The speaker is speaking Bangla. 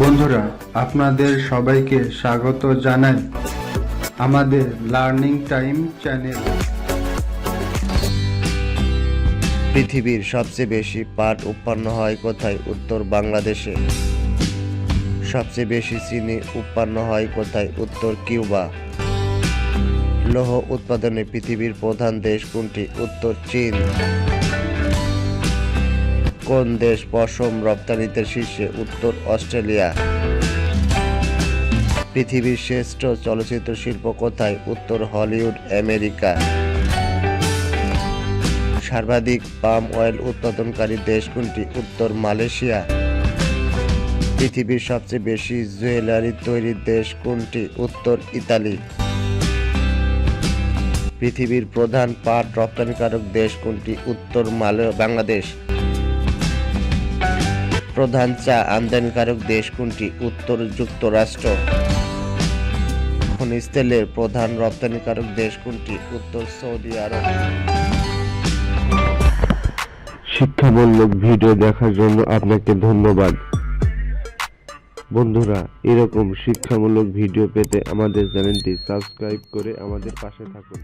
বন্ধুরা, আপনাদের সবাইকে স্বাগত জানাই আমাদের লার্নিং টাইম চ্যানেল। পৃথিবীর সবচেয়ে বেশি পাট উৎপন্ন হয় কোথায়? উত্তর বাংলাদেশে। সবচেয়ে বেশি চিনি উৎপন্ন হয় কোথায়? উত্তর কিউবা। লৌহ উৎপাদনে পৃথিবীর প্রধান দেশ কোনটি? উত্তর চীন। কোন দেশ পশম রপ্তানিতে শীর্ষে? উত্তর অস্ট্রেলিয়া। পৃথিবীর শ্রেষ্ঠ চলচ্চিত্র শিল্প কোথায়? উত্তর হলিউড, আমেরিকা। সর্বাধিক পাম অয়েল উৎপাদনকারী দেশ কোনটি? উত্তর মালয়েশিয়া। পৃথিবীর সবচেয়ে বেশি জুয়েলারি তৈরি দেশ কোনটি? উত্তর ইতালি। পৃথিবীর প্রধান পাট রপ্তানিকারক দেশ কোনটি? উত্তর মালয়, বাংলাদেশ। প্রধান চা আমদানিকারক দেশ কোনটি? উত্তর, যুক্তরাষ্ট্র। খনিজ তেলের প্রধান রপ্তানিকারক দেশ কোনটি? উত্তর, সৌদি আরব। শিক্ষামূলক ভিডিও দেখার জন্য আপনাকে ধন্যবাদ। বন্ধুরা, এরকম শিক্ষামূলক ভিডিও পেতে আমাদের চ্যানেলটি সাবস্ক্রাইব করে আমাদের পাশে থাকুন।